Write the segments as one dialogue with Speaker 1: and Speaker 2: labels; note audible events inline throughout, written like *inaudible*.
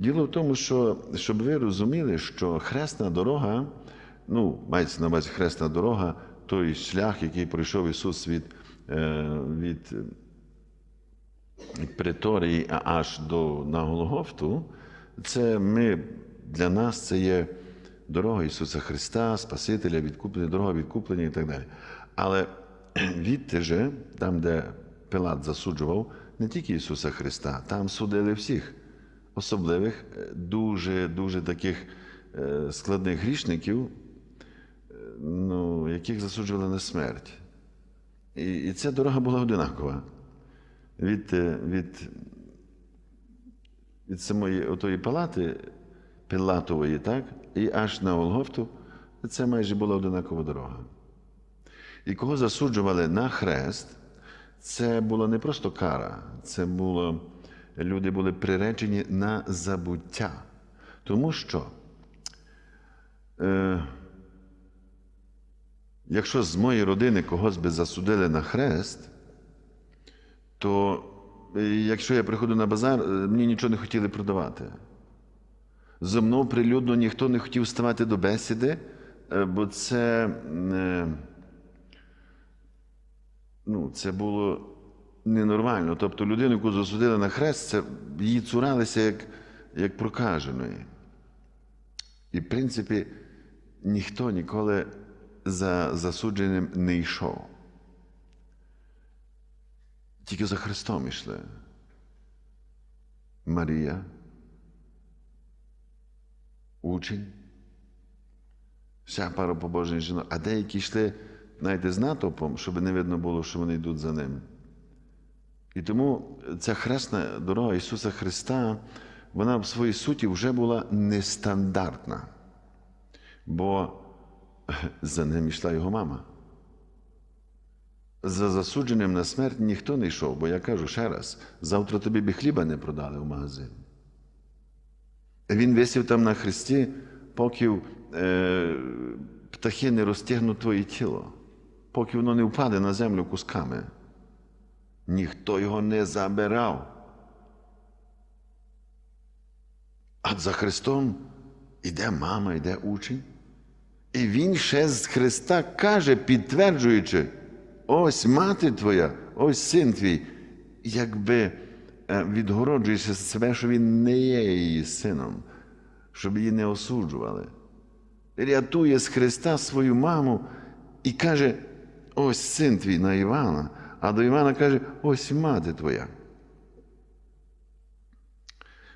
Speaker 1: Діло в тому, що щоб ви розуміли, що хресна дорога, ну, мається на увазі хресна дорога, той шлях, який пройшов Ісус від, е, від Преторії аж до на Голгофту, це ми, для нас це є дорога Ісуса Христа, Спасителя, відкуплення, дорога відкуплення і так далі. Але *clears throat* відти же, там, де Пилат засуджував, не тільки Ісуса Христа, там судили всіх особливих, е, дуже, дуже таких е, складних грішників, е, ну, яких засуджували на смерть. І, і ця дорога була одинакова. Від, від, від самої отої палати Пилатової, так, і аж на Голгофту, це майже була одинакова дорога. І кого засуджували на хрест, це була не просто кара, це було, люди були приречені на забуття. Тому що, е, якщо з моєї родини когось би засудили на хрест, то е, якщо я приходжу на базар, е, мені нічого не хотіли продавати. Зо мною прилюдно ніхто не хотів ставати до бесіди, е, бо це, ну, це було ненормально. Тобто людину, яку засудили на хрест, це, її цуралися як, як прокаженої. І, в принципі, ніхто ніколи за засудженим не йшов. Тільки за Христом йшли. Марія, учень, вся пара побожних жінок, а деякі йшли, знаєте, з натовпом, щоб не видно було, що вони йдуть за ним. І тому ця хресна дорога Ісуса Христа, вона в своїй суті вже була нестандартна, бо за ним йшла його мама. За засудженим на смерть ніхто не йшов, бо я кажу ще раз: завтра тобі б хліба не продали в магазин. Він висів там на хресті, поки е, птахи не розтягнуть твоє тіло, поки воно не впаде на землю кусками. Ніхто його не забирав. А за Христом іде мама, йде учень. І він ще з Христа каже, підтверджуючи, ось мати твоя, ось син твій, якби е, відгороджуючи себе, що він не є її сином, щоб її не осуджували. Рятує з Христа свою маму і каже: ось син твій на Івана, а до Івана каже, ось мати твоя.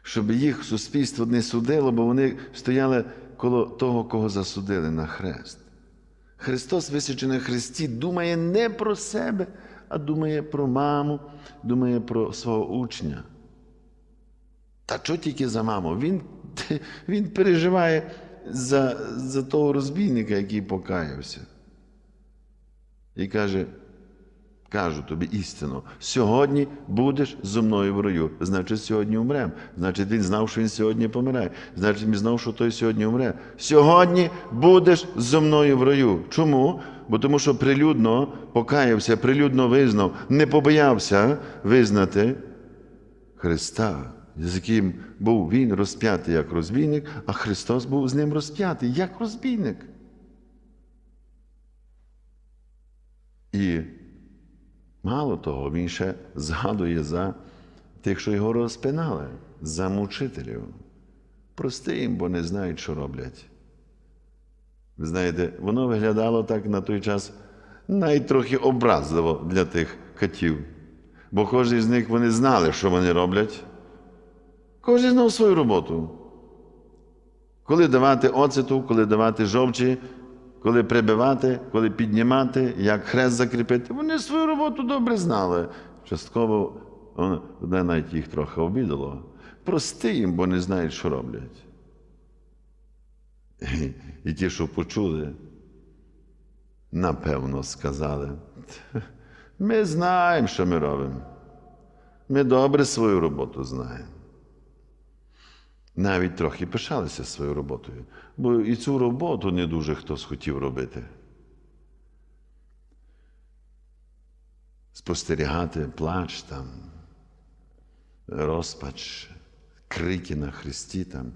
Speaker 1: Щоб їх суспільство не судило, бо вони стояли коло того, кого засудили на хрест. Христос, висячи на хресті, думає не про себе, а думає про маму, думає про свого учня. Та що тільки за маму? Він, *laughs* він переживає за, за того розбійника, який покаявся. І каже, кажу тобі істину, сьогодні будеш зо мною в раю. Значить, сьогодні умрем. Значить, він знав, що він сьогодні помирає. Значить, він знав, що той сьогодні умре. Сьогодні будеш зо мною в раю. Чому? Бо тому що прилюдно покаявся, прилюдно визнав, не побоявся визнати Христа, з яким був він розп'ятий як розбійник, а Христос був з ним розп'ятий як розбійник. І Мало того, він ще згадує за тих, що його розпинали, за мучителів. Прости їм, бо не знають, що роблять. Ви знаєте, воно виглядало так на той час навіть трохи образливо для тих катів. Бо кожен з них вони знали, що вони роблять. Кожен знав свою роботу. Коли давати оцету, коли давати жовчі, коли прибивати, коли піднімати, як хрест закріпити, вони свою роботу добре знали. Частково одне навіть їх трохи обідало. Прости їм, бо не знають, що роблять. І, ті, що почули, напевно сказали, ми знаємо, що ми робимо. Ми добре свою роботу знаємо. Навіть трохи пишалися своєю роботою, бо і цю роботу не дуже хтось хотів робити. Спостерігати плач там, розпач, крики на Христі там,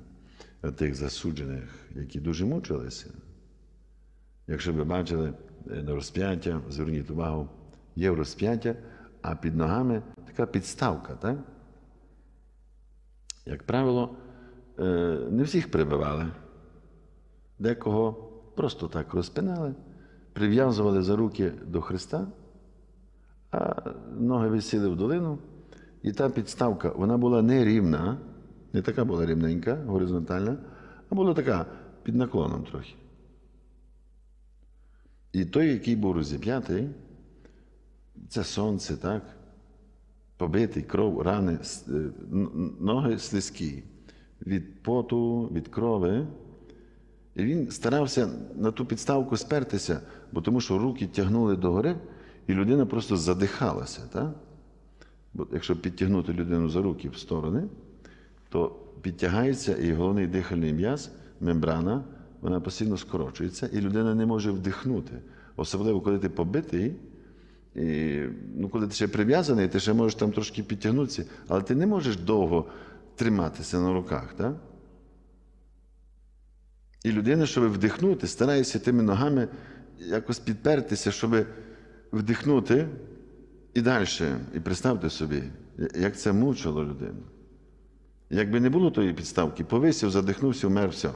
Speaker 1: тих засуджених, які дуже мучилися. Якщо ви бачили е, розп'яття, зверніть увагу, є розп'яття, а під ногами така підставка, так? Як правило, не всіх прибивали. Декого просто так розпинали, прив'язували за руки до Христа, а ноги висіли в долину, і та підставка вона була не рівна, не така була рівненька, горизонтальна, а була така під наклоном трохи. І той, який був розіп'ятий, це сонце, так? Побитий, кров, рани, е, ноги слизькі від поту, від крови. І він старався на ту підставку спертися, бо тому що руки тягнули догори, і людина просто задихалася. Так? Бо якщо підтягнути людину за руки в сторони, то підтягається і головний дихальний м'яз, мембрана, вона постійно скорочується, і людина не може вдихнути. Особливо, коли ти побитий, і, ну, коли ти ще прив'язаний, ти ще можеш там трошки підтягнутися, але ти не можеш довго триматися на руках. Так? І людина, щоб вдихнути, старається тими ногами якось підпертися, щоб вдихнути і далі. І представте собі, як це мучило людину. Якби не було тої підставки, повисів, задихнувся, вмер, все.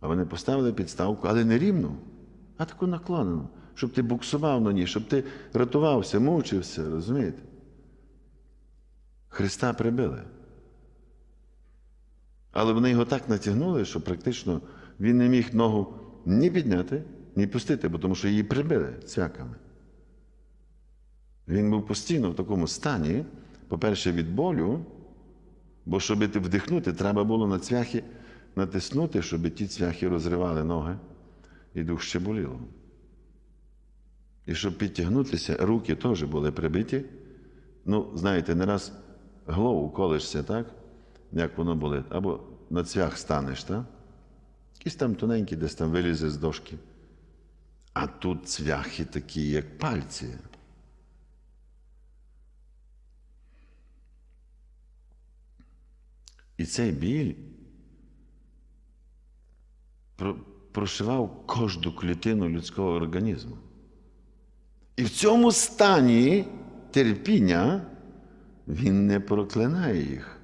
Speaker 1: А вони поставили підставку, але не рівну, а таку наклонену, щоб ти буксував на ній, щоб ти рятувався, мучився, розумієте? Христа прибили. Але вони його так натягнули, що практично він не міг ногу ні підняти, ні пустити, бо тому що її прибили цвяками. Він був постійно в такому стані, по-перше, від болю, бо щоб вдихнути, треба було на цвяхи натиснути, щоб ті цвяхи розривали ноги, і дух ще боліло. І щоб підтягнутися, руки теж були прибиті. Ну, знаєте, не раз голову колишся, так? Як воно болить, або на цвях станеш, так? Якісь там тоненькі, десь там вилізе з дошки. А тут цвяхи такі, як пальці. І цей біль прошивав кожну клітину людського організму. І в цьому стані терпіння він не проклинає їх.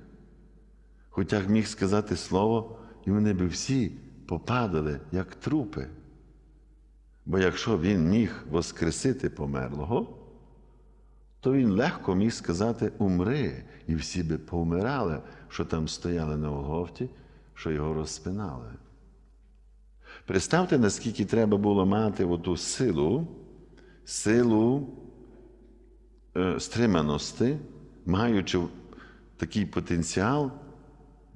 Speaker 1: Хоча міг сказати слово, і вони би всі попадали, як трупи. Бо якщо він міг воскресити померлого, то він легко міг сказати умри, і всі би повмирали, що там стояли на Голгофті, що його розпинали. Представте, наскільки треба було мати оту силу, силу е, стриманості, маючи такий потенціал,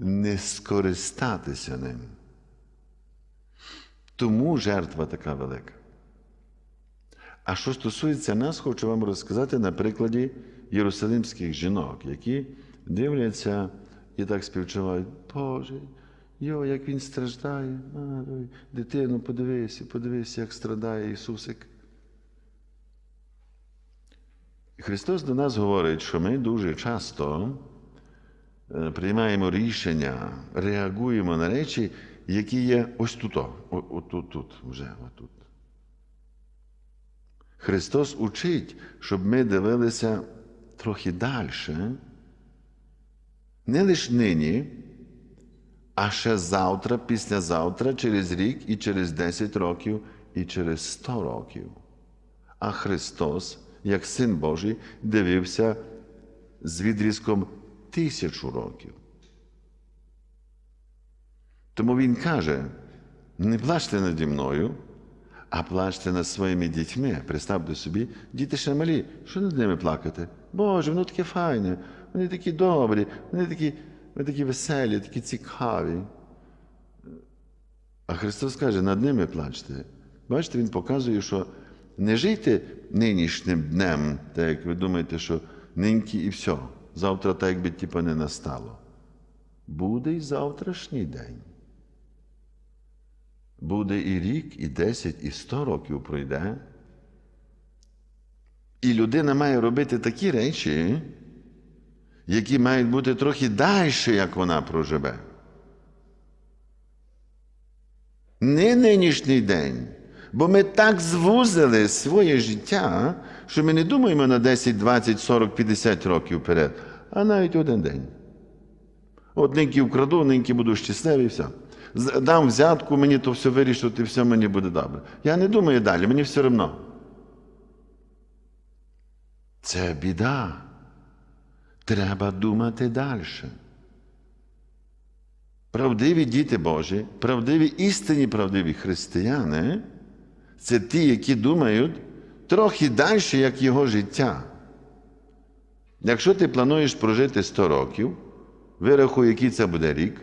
Speaker 1: не скористатися ним. Тому жертва така велика. А що стосується нас, хочу вам розказати на прикладі єрусалимських жінок, які дивляться і так співчувають, Боже, йо, як він страждає, а, дитину, подивися, подивися, як страдає Ісусик. Христос до нас говорить, що ми дуже часто приймаємо рішення, реагуємо на речі, які є ось тут, отут, тут, вже отут. Христос учить, щоб ми дивилися трохи далі, не лише нині, а ще завтра, післязавтра, через рік і через 10 років, і через 100 років. А Христос, як Син Божий, дивився з відрізком тисячу років. Тому Він каже: не плачте наді мною, а плачте над своїми дітьми. Представте собі, діти ще малі, що над ними плакати? Боже, воно таке файне, вони такі добрі, вони такі, вони такі веселі, такі цікаві. А Христос каже, над ними плачте. Бачите, Він показує, що не жийте нинішнім днем, так як ви думаєте, що ниньки і все. Завтра так якби типа не настало. Буде і завтрашній день. Буде і рік, і десять, і сто років пройде. І людина має робити такі речі, які мають бути трохи далі, як вона проживе. Не нинішній день. Бо ми так звузили своє життя, що ми не думаємо на 10, 20, 40, 50 років вперед, а навіть один день. От ниньки вкраду, ниньки буду щасливий, все. Дам взятку, мені то все вирішити, все мені буде добре. Я не думаю далі, мені все одно. Це біда. Треба думати далі. Правдиві діти Божі, правдиві істинні правдиві християни це ті, які думають трохи далі, як його життя. Якщо ти плануєш прожити 100 років, вирахуй, який це буде рік,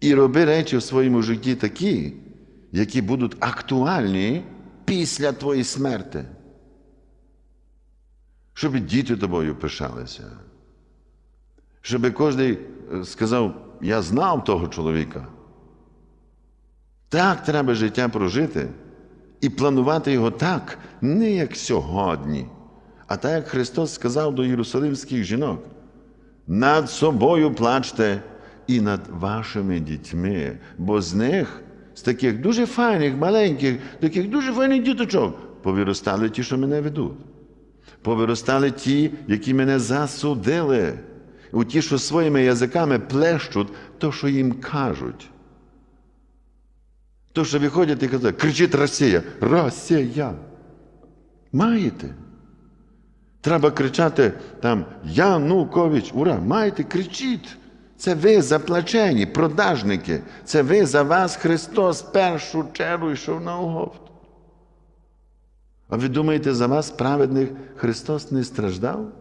Speaker 1: і роби речі в своєму житті такі, які будуть актуальні після твоєї смерти. Щоб діти тобою пишалися. Щоб кожен сказав, я знав того чоловіка. Так треба життя прожити і планувати його так, не як сьогодні, а так, як Христос сказав до єрусалимських жінок. Над собою плачте і над вашими дітьми, бо з них, з таких дуже файних, маленьких, таких дуже файних діточок, повиростали ті, що мене ведуть. Повиростали ті, які мене засудили, у ті, що своїми язиками плещуть то, що їм кажуть. То, що виходять і кажуть, кричить Росія, Росія. Маєте? Треба кричати там Янукович, ура, маєте, кричіть. Це ви заплачені, продажники. Це ви за вас Христос першу чергу йшов на Голгофту. А ви думаєте, за вас праведних Христос не страждав?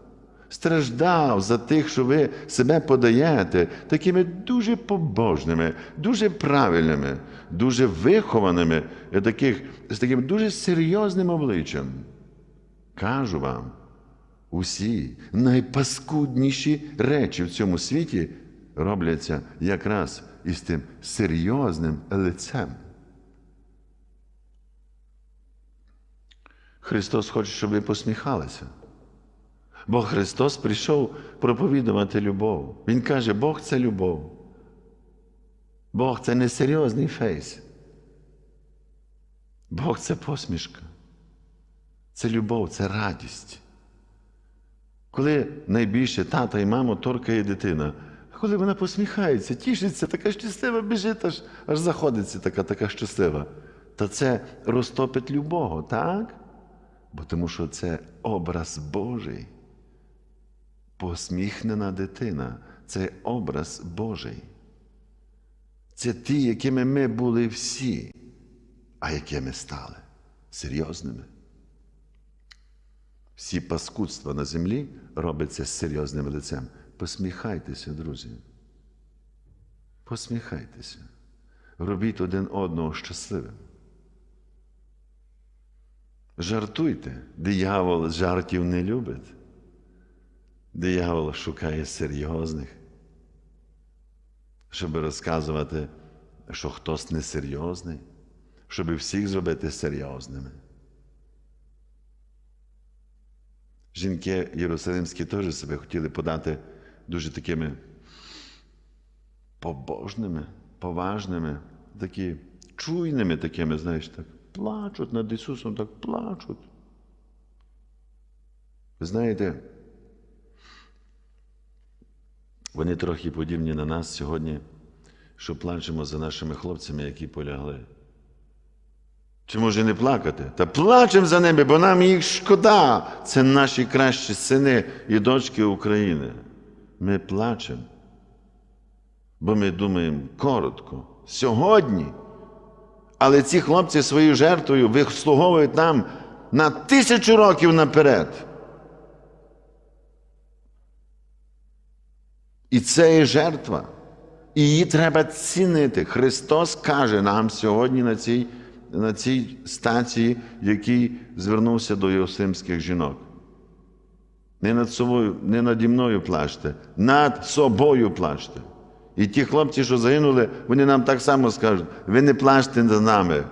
Speaker 1: Страждав за тих, що ви себе подаєте такими дуже побожними, дуже правильними, дуже вихованими, таких, з таким дуже серйозним обличчям. Кажу вам, усі найпаскудніші речі в цьому світі робляться якраз із тим серйозним лицем. Христос хоче, щоб ви посміхалися. Бо Христос прийшов проповідувати любов. Він каже, Бог це любов. Бог це не серйозний фейс. Бог це посмішка. Це любов, це радість. Коли найбільше тата і мама торкає дитина, коли вона посміхається, тішиться, така щаслива біжить, аж, аж заходиться така, така щаслива. Та це розтопить любого, так? Бо тому що це образ Божий. Посміхнена дитина це образ Божий. Це ті, якими ми були всі, а якими стали серйозними. Всі паскудства на землі робляться з серйозним лицем. Посміхайтеся, друзі. Посміхайтеся. Робіть один одного щасливим. Жартуйте, диявол жартів не любить. Диявол шукає серйозних, щоб розказувати, що хтось несерйозний, щоб всіх зробити серйозними. Жінки єрусалимські теж себе хотіли подати дуже такими побожними, поважними, такі чуйними такими, знаєш, так, плачуть над Ісусом, так плачуть. Ви знаєте, вони трохи подібні на нас сьогодні, що плачемо за нашими хлопцями, які полягли. Чи може не плакати? Та плачемо за ними, бо нам їх шкода. Це наші кращі сини і дочки України. Ми плачемо. Бо ми думаємо коротко, сьогодні. Але ці хлопці своєю жертвою вислуговують нам на тисячу років наперед. І це є жертва. І її треба цінити. Христос каже нам сьогодні на цій, на цій стації, який звернувся до Єрусалимських жінок. Не над собою, не наді мною плачте, над собою плачте. І ті хлопці, що загинули, вони нам так само скажуть: ви не плачте над нами.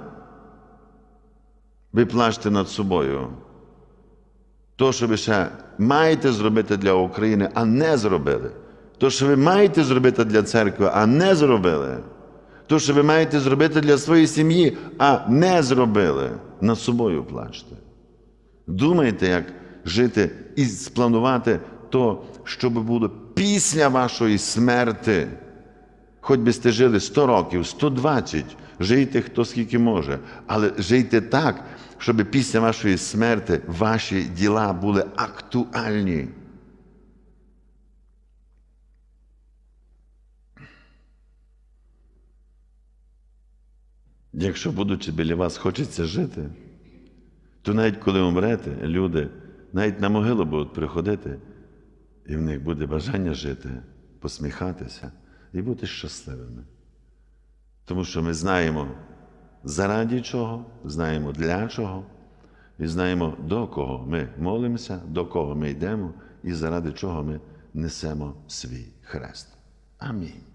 Speaker 1: Ви плачте над собою. То, що ви ще маєте зробити для України, а не зробили. То, що ви маєте зробити для церкви, а не зробили. То, що ви маєте зробити для своєї сім'ї, а не зробили. Над собою плачте. Думайте, як жити і спланувати то, щоб було після вашої смерти. Хоч би сте жили 100 років, 120, жийте хто скільки може, але жийте так, щоб після вашої смерти ваші діла були актуальні. Якщо, будучи біля вас, хочеться жити, то навіть коли умрете, люди навіть на могилу будуть приходити, і в них буде бажання жити, посміхатися і бути щасливими. Тому що ми знаємо, заради чого, знаємо для чого, і знаємо, до кого ми молимося, до кого ми йдемо, і заради чого ми несемо свій хрест. Амінь.